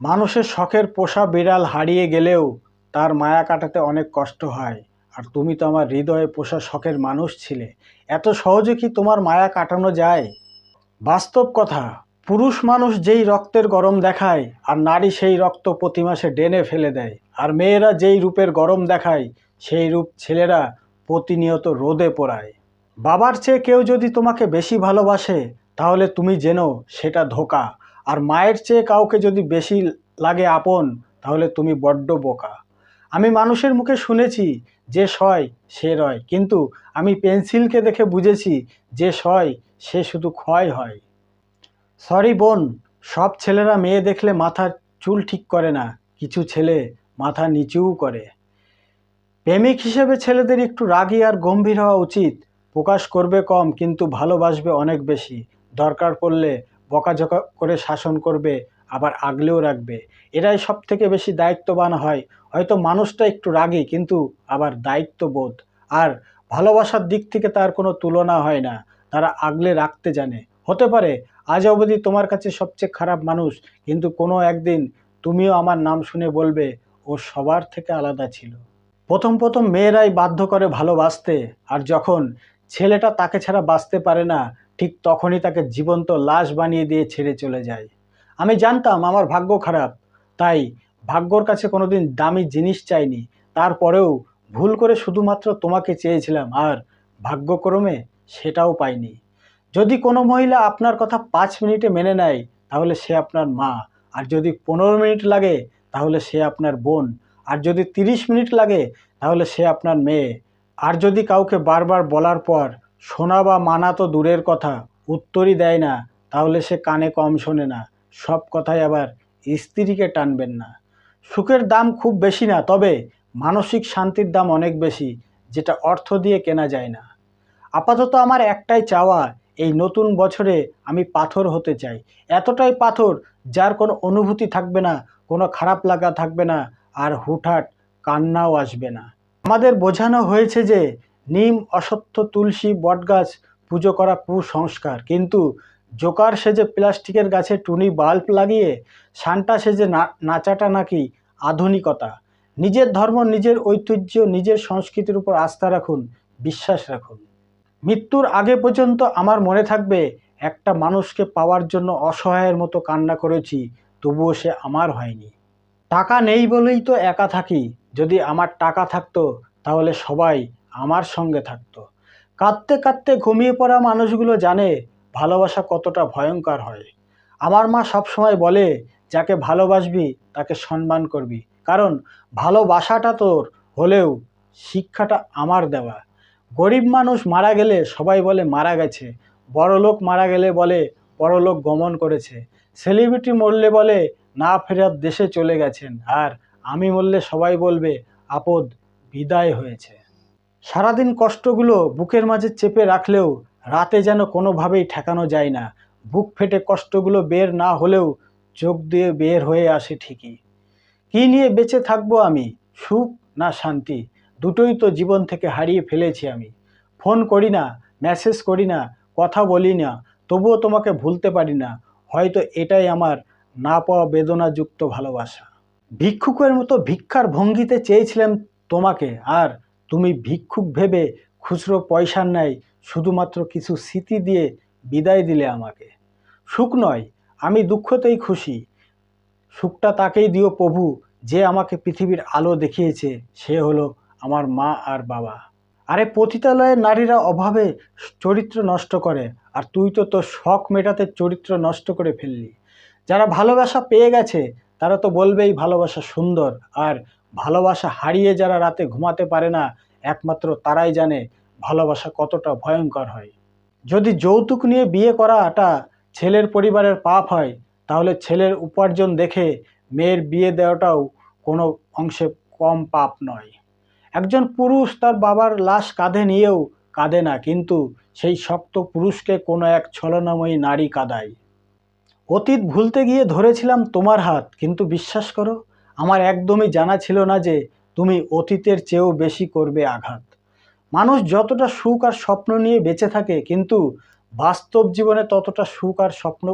মানুষের শখের পোষা বিড়াল হারিয়ে গেলেও তার মায়া কাটাতে অনেক কষ্ট হয়। আর তুমি তো আমার হৃদয়ে পোষা শখের মানুষ ছিলে। এত সহজে কি তোমার মায়া কাটানো যায়? বাস্তব কথা, পুরুষ মানুষ যেই রক্তের গরম দেখায়, আর নারী সেই রক্ত প্রতি মাসে ডেনে ফেলে দেয়। আর মেয়েরা যেই রূপের গরম দেখায়, সেই রূপ ছেলেরা প্রতিনিয়ত রোদে পোড়ায়। বাবার চেয়ে কেউ যদি তোমাকে বেশি ভালোবাসে, তাহলে তুমি জেনো সেটা ধোকা। আর মায়ের চেয়ে কাউকে যদি বেশি লাগে আপন, তাহলে তুমি বড্ড বোকা। আমি মানুষের মুখে শুনেছি যে সয়, সে রয়। কিন্তু আমি পেন্সিলকে দেখে বুঝেছি যে সয়, সে শুধু ক্ষয় হয়। সরি বোন, সব ছেলেরা মেয়ে দেখলে মাথার চুল ঠিক করে না, কিছু ছেলে মাথা নিচুও করে। প্রেমিক হিসেবে ছেলেদের একটু রাগী আর গম্ভীর হওয়া উচিত। প্রকাশ করবে কম, কিন্তু ভালোবাসবে অনেক বেশি। দরকার পড়লে বকাঝকা করে শাসন করবে, আবার আগলেও রাখবে। এরাই সব থেকে বেশি দায়িত্ববান হয়। হয়তো মানুষটা একটু রাগী, কিন্তু আবার দায়িত্ববোধ। আর ভালোবাসার দিক থেকে তার কোনো তুলনা হয় না। তারা আগলে রাখতে জানে। হতে পারে, আজ অবধি তোমার কাছে সবচেয়ে খারাপ মানুষ, কিন্তু কোনো একদিন তুমিও আমার নাম শুনে বলবে, ও সবার থেকে আলাদা ছিল। প্রথম প্রথম মেয়েরাই বাধ্য করে ভালোবাসতে, আর যখন ছেলেটা তাকে ছাড়া বাঁচতে পারে না ঠিক তখনই তাকে জীবন্ত লাশ বানিয়ে দিয়ে ছেড়ে চলে যায়। আমি জানতাম আমার ভাগ্য খারাপ, তাই ভাগ্যর কাছে কোনোদিন দামি জিনিস চাইনি। তারপরেও ভুল করে শুধুমাত্র তোমাকে চেয়েছিলাম, আর ভাগ্যক্রমে সেটাও পাইনি। যদি কোনো মহিলা আপনার কথা পাঁচ মিনিটে মেনে নেয়, তাহলে সে আপনার মা। আর যদি পনেরো মিনিট লাগে, তাহলে সে আপনার বোন। আর যদি তিরিশ মিনিট লাগে, তাহলে সে আপনার মেয়ে। আর যদি কাউকে বারবার বলার পর শোনা বা মানা তো দূরের কথা, উত্তরই দেয় না, তাহলে সে কানে কম শোনে না। সব কথাই আবার স্ত্রীকে টানবেন না। সুখের দাম খুব বেশি না, তবে মানসিক শান্তির দাম অনেক বেশি, যেটা অর্থ দিয়ে কেনা যায় না। আপাতত আমার একটাই চাওয়া, এই নতুন বছরে আমি পাথর হতে চাই। এতটাই পাথর যার কোনো অনুভূতি থাকবে না, কোনো খারাপ লাগা থাকবে না, আর হুটহাট কান্নাও আসবে না। আমাদের বোঝানো হয়েছে যে নিম অসত্য তুলসী, বটগাছ, পুজো করা কুসংস্কার। কিন্তু জোকার সেজে প্লাস্টিকের গাছে টুনি বাল্ব লাগিয়ে, সান্টা সেজে না- নাচাটা নাকি আধুনিকতা। নিজের ধর্ম, নিজের ঐতিহ্য, নিজের সংস্কৃতির উপর আস্থা রাখুন, বিশ্বাস রাখুন। মৃত্যুর আগে পর্যন্ত আমার মনে থাকবে, একটা মানুষকে পাওয়ার জন্য অসহায়ের মতো কান্না করেছি, তবুও সে আমার হয়নি। টাকা নেই বলেই তো একা থাকি। যদি আমার টাকা থাকতো, তাহলে সবাই আমার সঙ্গে থাকতো। কাঁদতে কাঁদতে ঘুমিয়ে পড়া মানুষগুলো জানে ভালোবাসা কতটা ভয়ঙ্কর হয়। আমার মা সবসময় বলে, যাকে ভালোবাসবি, তাকে সম্মান করবি। কারণ ভালোবাসাটা তোর, হলেও শিক্ষাটা আমার দেওয়া। গরিব মানুষ মারা গেলে সবাই বলে, মারা গেছে। বড়লোক মারা গেলে বলে পরলোক গমন করেছে। সেলিব্রিটি মরলে বলে, না ফেরার দেশে চলে গেছেন। আর আমি মরলে সবাই বলবে, আপদ বিদায় হয়েছে। সারাদিন কষ্টগুলো বুকের মাঝে চেপে রাখলেও রাতে যেন কোনোভাবেই ঠেকানো যায় না। বুক ফেটে কষ্টগুলো বের না হলেও চোখ দিয়ে বের হয়ে আসে ঠিকই। কী নিয়ে বেঁচে থাকব আমি? সুখ না শান্তি? দুটোই তো জীবন থেকে হারিয়ে ফেলেছি আমি। ফোন করি না, মেসেজ করি না, কথা বলি না, তবুও তোমাকে ভুলতে পারি না। হয়তো এটাই আমার না পাওয়া বেদনাযুক্ত ভালোবাসা। ভিক্ষুকের মতো ভিক্ষার ভঙ্গিতে চেয়েছিলাম তোমাকে, আর তুমি ভিক্ষুক ভেবে খুচরো পয়সার ন্যায় শুধুমাত্র কিছু স্মৃতি দিয়ে বিদায় দিলে আমাকে। সুখ নয়, আমি দুঃখতেই খুশি। সুখটা তাকেই দিও প্রভু, যে আমাকে পৃথিবীর আলো দেখিয়েছে, সে হলো আমার মা আর বাবা। আরে পতিতালয়ের নারীরা অভাবে চরিত্র নষ্ট করে, আর তুই তো তোর শখ মেটাতে চরিত্র নষ্ট করে ফেললি। যারা ভালোবাসা পেয়ে গেছে, তারা তো বলবেই ভালোবাসা সুন্দর, আর ভালোবাসা হারিয়ে যারা রাতে ঘুমাতে পারে না, একমাত্র তারাই জানে ভালোবাসা কতটা ভয়ঙ্কর হয়। যদি যৌতুক নিয়ে বিয়ে করাটা ছেলের পরিবারের পাপ হয়, তাহলে ছেলের উপার্জন দেখে মেয়ের বিয়ে দেওয়াটাও কোনো অংশে কম পাপ নয়। একজন পুরুষ তার বাবার লাশ কাঁধে নিয়েও কাঁদে না, কিন্তু সেই শক্ত পুরুষকে কোনো এক ছলনাময়ী নারী কাঁদায়। অতীত ভুলতে গিয়ে ধরেছিলাম তোমার হাত, কিন্তু বিশ্বাস করো আমার একদমই জানা ছিল না যে তুমি অতীতের চেয়েও বেশি করবে আঘাত। মানুষ যতটা সুখ আর স্বপ্ন নিয়ে বেঁচে থাকে, কিন্তু বাস্তব জীবনে ততটা সুখ আর স্বপ্ন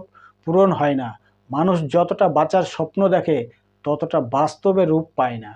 পূরণ হয় না। মানুষ যতটা বাঁচার স্বপ্ন দেখে, ততটা বাস্তবে রূপ পায় না।